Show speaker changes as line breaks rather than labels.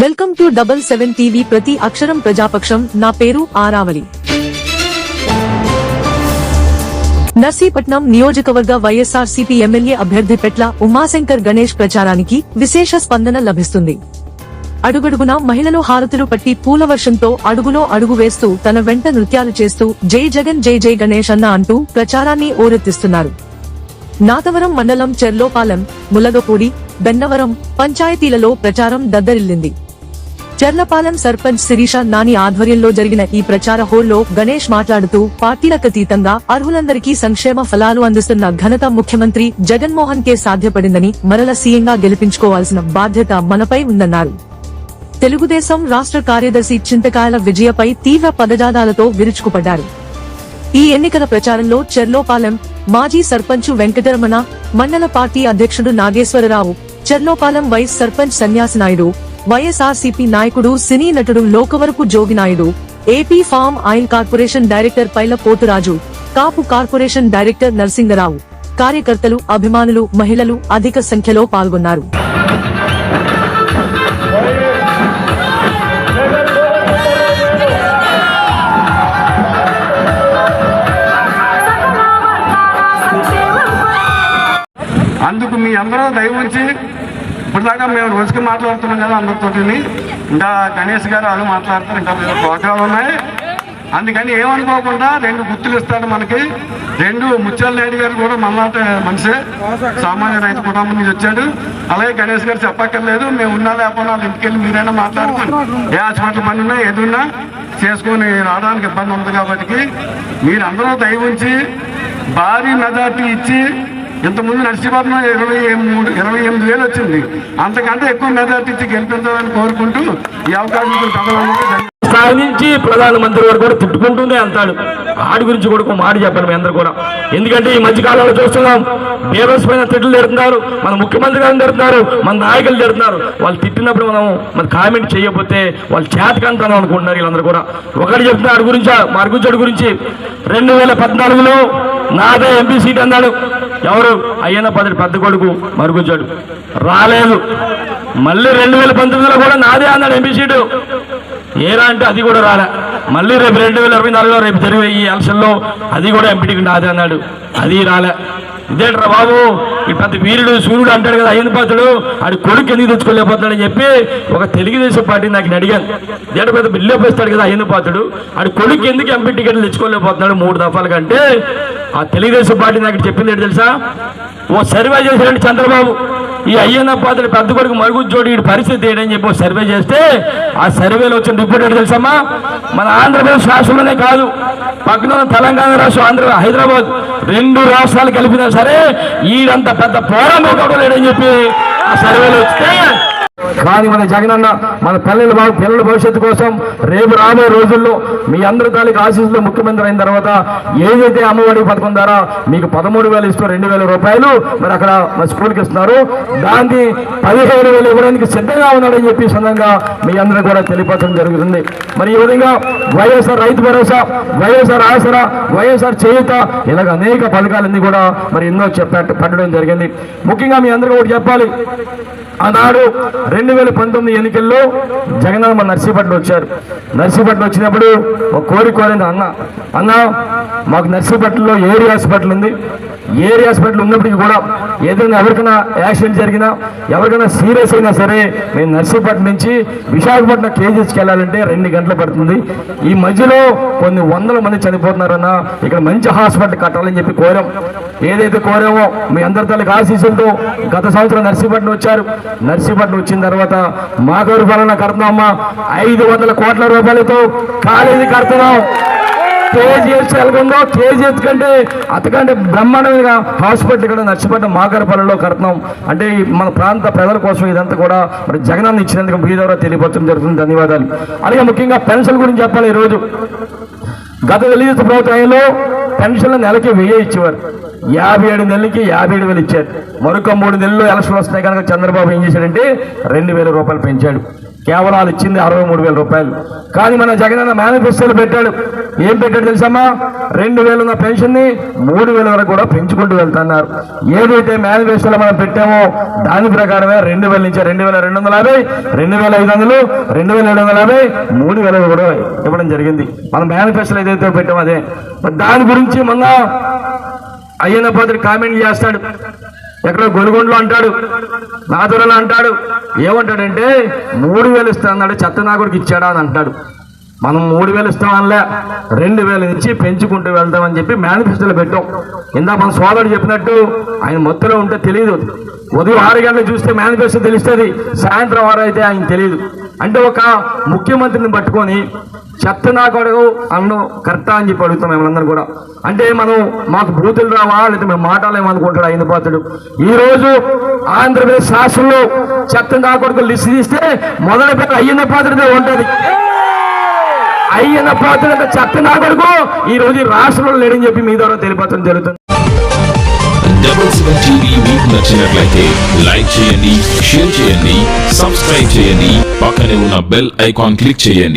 Welcome to double seven TV ప్రతి అక్షరం ప్రజాపక్షం. నా పేరు ఆరావళి. నర్సీపట్నం నియోజకవర్గ వైఎస్ఆర్ సిపి ఎమ్మెల్యే అభ్యర్థి పెట్ల ఉమాశంకర్ గణేష్ ప్రచారానికి విశేష స్పందన లభిస్తుంది. అడుగడుగునా మహిళలు హారతులు పట్టి పూలవర్షంతో అడుగులో అడుగు వేస్తూ తన వెంట నృత్యాలు చేస్తూ జై జగన్ జై జై గణేష్ అన్న అంటూ ప్రచారాన్ని ఓరెత్తిస్తున్నారు. నాతవరం మండలం చెర్లోపాలెం ములగపూడి బెన్నవరం పంచాయతీలలో ప్రచారం దద్దరిల్లింది. చర్లపాలెం సర్పంచ్ శిరీష నాని ఆధ్వర్యంలో జరిగిన ఈ ప్రచార హోల్లో గణేష్ మాట్లాడుతూ పార్టీలకతీతంగా అర్హులందరికీ సంక్షేమ ఫలాలు అందిస్తున్న ఘనత ముఖ్యమంత్రి జగన్మోహన్ కే సాధ్యపడిందని మరల సీఎంగా గెలిపించుకోవాల్సిన బాధ్యత మనపై ఉందన్నారు. తెలుగుదేశం రాష్ట్ర కార్యదర్శి చింతకాయల విజయపై తీవ్ర పదజాదాలతో విరుచుకుపడ్డారు. ఈ ఎన్నికల ప్రచారంలో చెర్లోపాలెం మాజీ సర్పంచ్ వెంకటరమణ మండల పార్టీ అధ్యక్షుడు నాగేశ్వరరావు చెర్లోపాలెం వైస్ సర్పంచ్ సన్యాసి నాయుడు వైఎస్ఆర్సీపీ నాయకుడు సినీ నటుడు Lokavarapu Joginaidu AP farm oil corporation director Paila Poturaju Kapu corporation director Narasingarao. కార్యకర్తలు అభిమానులు మహిళలు అధిక సంఖ్యలో పాల్గొన్నారు.
అందుకు మీ అందరూ దయవుంచి ఇప్పటిదాకా మేము రోజుకి మాట్లాడుతున్నాం కదా అందరితో ఇంకా గణేష్ గారు వాళ్ళు మాట్లాడతారు ఇంకా వేరే ఉన్నాయి. అందుకని ఏమనుకోకుండా రెండు గుర్తులు ఇస్తాడు మనకి. రెండు ముత్యాల నాయుడు గారు కూడా మనలాంటి మనిషే. సామాన్య రైతు కుటుంబం నుంచి వచ్చాడు. అలాగే గణేష్ గారు చెప్పక్కర్లేదు మేము ఉన్నా లేకపోయినా వాళ్ళు ఇంటికి వెళ్ళి మీరైనా మాట్లాడుకోండి. ఏ హాస్పిటల్ పని ఉన్నా ఏది ఉన్నా చేసుకొని రావడానికి ఇబ్బంది ఉంది కాబట్టి మీరందరూ దయ ఉంచి భారీ మెజార్టీ ఇచ్చి ఇంతకుముందు నర్సీపట్నం ఇరవై మూడు ఇరవై ఎనిమిది వేలు వచ్చింది. అంతకంటే ఎక్కువ మెజార్టీ ఇచ్చి గెలిపించాలని కోరుకుంటూ ఈ అవకాశం
స్థాయి నుంచి ప్రధానమంత్రి గారు కూడా తిట్టుకుంటూనే అంటాడు. ఆడి గురించి కూడా ఒక మాట చెప్పాను మీ అందరు కూడా. ఎందుకంటే ఈ మధ్య కాలంలో చూస్తున్నాం బేబస్ పైన తిట్లు తిడుతున్నారు మన ముఖ్యమంత్రి గారిని తిడుతున్నారు మన నాయకులు తిడుతున్నారు. వాళ్ళు తిట్టినప్పుడు మనం మన కామెంట్ చేయకపోతే వాళ్ళు చేతకంతాను అనుకుంటున్నారు వీళ్ళందరూ కూడా. ఒకటి చెప్తున్నా ఆడి గురించి మరుగుజ్జడి గురించి. రెండు వేల పద్నాలుగులో నాదే ఎంపీ సీట్ అన్నాడు. ఎవరు? అయ్యన్న పదవి పెద్ద కొడుకు మరుగుజ్జాడు రాలేదు. మళ్ళీ రెండు వేల పంతొమ్మిదిలో కూడా నాదే అన్నాడు ఎంపీ సీటు. ఏరా అంటే అది కూడా రాలే. మళ్ళీ రేపు రెండు వేల ఇరవై నాలుగులో రేపు జరిగే ఈ ఎలక్షన్లో అది కూడా ఎంపీటీకి నాదే అన్నాడు. అది రాలే. ఇదేంట్రా బాబు? ఈ పెద్ద వీరుడు సూర్యుడు అంటాడు కదా అయ్యన పాత్రుడు ఆడి కొడుకు ఎందుకు తెచ్చుకోలేకపోతాడని చెప్పి ఒక తెలుగుదేశం పార్టీ నాకు అడిగాను. ఇదేంటి పెద్ద బిల్లు వేస్తాడు కదా అయ్యన పాత్రుడు ఆడి కొడుకు ఎందుకు ఎంపీ టికెట్లు తెచ్చుకోలేకపోతున్నాడు మూడు దఫాల కంటే? ఆ తెలుగుదేశం పార్టీ నాకు చెప్పింది ఏంటి తెలుసా? ఓ సర్వే చేశారండి చంద్రబాబు. ఈ అయ్యన్న పాత్ర పెద్ద కొడుకు మరుగుజ్జోడి ఈ పరిస్థితి ఏంటని చెప్పి ఓ సర్వే చేస్తే ఆ సర్వేలో వచ్చిన రిపోర్ట్ ఏంటి తెలుసమ్మా? మన ఆంధ్రప్రదేశ్ రాష్ట్రంలోనే కాదు పక్కన తెలంగాణ రాష్ట్రం ఆంధ్ర హైదరాబాద్ రెండు రాష్ట్రాలు కలిపినా సరే ఈడంత పెద్ద పోరాటం కూడా లేడని చెప్పి ఆ సర్వేలో వస్తే కానీ మన జగనన్న మన పిల్లల భవి- పిల్లల భవిష్యత్తు కోసం రేపు రాబోయే రోజుల్లో మీ అందరి తాలూకు ఆశీస్సులో ముఖ్యమంత్రి అయిన తర్వాత ఏదైతే అమ్మఒడి పథకం ద్వారా మీకు పదమూడు వేలు ఇస్తూ రెండు వేల రూపాయలు మరి అక్కడ మన స్కూల్కి ఇస్తున్నారు దాన్ని పదిహేను వేలు ఇవ్వడానికి సిద్ధంగా ఉన్నాడని చెప్పి ఈ మీ అందరూ కూడా తెలియపరచడం జరుగుతుంది. మరి ఈ విధంగా వైఎస్ఆర్ రైతు భరోసా వైఎస్ఆర్ ఆసరా వైఎస్ఆర్ చేయుత ఇలాగ అనేక పథకాలన్నీ కూడా మరి ఎన్నో చెప్ప పెట్టడం జరిగింది. ముఖ్యంగా మీ అందరూ కూడా చెప్పాలి. ఆనాడు రెండు వేల పంతొమ్మిది ఎన్నికల్లో జగనన్న నర్సీపట్నం వచ్చారు. నర్సీపట్నం వచ్చినప్పుడు ఒక కోరి కోరింది అన్న. అన్న మాకు నర్సీపట్నంలో ఏరియా హాస్పిటల్ ఉంది. ఏరియా హాస్పిటల్ ఉన్నప్పటికీ కూడా ఏదైనా ఎవరికైనా యాక్సిడెంట్ జరిగినా ఎవరికైనా సీరియస్ అయినా సరే మేము నర్సీపట్నం నుంచి విశాఖపట్నం కేజీస్కి వెళ్ళాలంటే రెండు గంటలు పడుతుంది. ఈ మధ్యలో కొన్ని వందల మంది చనిపోతున్నారన్న. ఇక్కడ మంచి హాస్పిటల్ కట్టాలని చెప్పి కోరాం. ఏదైతే కోరామో మీ అందరి తల్లికి ఆశీస్సులతో గత సంవత్సరం నర్సీపట్నం వచ్చారు. నర్సీపట్నం వచ్చిన తర్వాత మాధవరి పాలన కడుతున్నామా ఐదు వందల కోట్ల రూపాయలతో కాలేజీ కడుతున్నాం. కేజీఎస్ ఎలాగుందో కేజీఎస్ కంటే అతకంటే బ్రహ్మాండమైన హాస్పిటల్ ఇక్కడ నర్సిపట్నం మాకరపల్లిలో కడుతున్నాం. అంటే మన ప్రాంత ప్రజల కోసం ఇదంతా కూడా మరి జగనాన్ని ఇచ్చినందుకు మీ ద్వారా తెలియపరచడం జరుగుతుంది. ధన్యవాదాలు. అలాగే ముఖ్యంగా పెన్షన్ గురించి చెప్పాలి ఈరోజు. గత తెలుగుదేశం ప్రభుత్వంలో పెన్షన్లు నెలకి వెయ్యి ఇచ్చేవారు. యాభై ఏడు నెలలకి యాభై ఏడు వేలు ఇచ్చారు. మరొక మూడు నెలలు ఎలక్షన్ వస్తాయి కనుక చంద్రబాబు ఏం చేశాడంటే రెండు వేల రూపాయలు పెంచాడు. కేవలం వాళ్ళు ఇచ్చింది అరవై మూడు వేల రూపాయలు. కానీ మన జగనన్న మేనిఫెస్టోలు పెట్టాడు. ఏం పెట్టాడు తెలుసమ్మా? రెండు వేలు ఉన్న పెన్షన్ని మూడు వేల వరకు కూడా పెంచుకుంటూ వెళ్తున్నారు. ఏదైతే మేనిఫెస్టోలో మనం పెట్టామో దాని ప్రకారమే రెండు వేల నుంచి రెండు వేల రెండు వందల యాభై రెండు వేల ఐదు వందలు రెండు వేల ఏడు వందల యాభై మూడు వేల కూడా ఇవ్వడం జరిగింది. మనం మేనిఫెస్టోలో ఏదైతే పెట్టామో అదే. దాని గురించి మొన్న అయ్యన్న పాత్ర కామెంట్ చేస్తాడు. ఎక్కడో గొలుగొండలో అంటాడు. నాదురలో అంటాడు. ఏమంటాడంటే మూడు వేలు ఇస్తా అన్నాడు చెత్త నాకుడికి ఇచ్చాడా అని అంటాడు. మనం మూడు వేలు ఇస్తామనిలే రెండు వేలు ఇచ్చి పెంచుకుంటూ వెళ్తామని చెప్పి మేనిఫెస్టోలో పెట్టాం. ఇందా మన సోదరుడు చెప్పినట్టు ఆయన మొత్తంలో ఉంటే తెలియదు ఉదయం ఆరు గంటలు చూస్తే మేనిఫెస్టో తెలుస్తుంది. సాయంత్రం ఆరు అయితే ఆయన తెలియదు అంటే ఒక ముఖ్యమంత్రిని పట్టుకొని చెత్త నా కొడుకు అన్నం కరెక్టా అని చెప్పి అడుగుతాం మేమందరం కూడా. అంటే మనం మాకు బూతులు రావా లేదా మేము మాట్లాడలేమనుకుంటాడు ఆయన పాత్రుడు ఈరోజు ఆంధ్రప్రదేశ్ రాష్ట్రంలో చెత్త నా కొడుకు లిస్ట్ తీస్తే మొదటి పేరు అయ్యన్న పాత్రదే ఉంటుంది. అయ్యన్న పాత్ర చెత్త నా కొడుకు ఈ రోజు రాష్ట్రంలో లేడని చెప్పి మీ ద్వారా తెలియపరచడం జరుగుతుంది.
డబుల్ సెవెన్ టీవీ మీకు నచ్చినట్లయితే లైక్ చేయండి షేర్ చేయండి సబ్స్క్రైబ్ చేయండి పక్కనే ఉన్న బెల్ ఐకాన్ క్లిక్ చేయండి.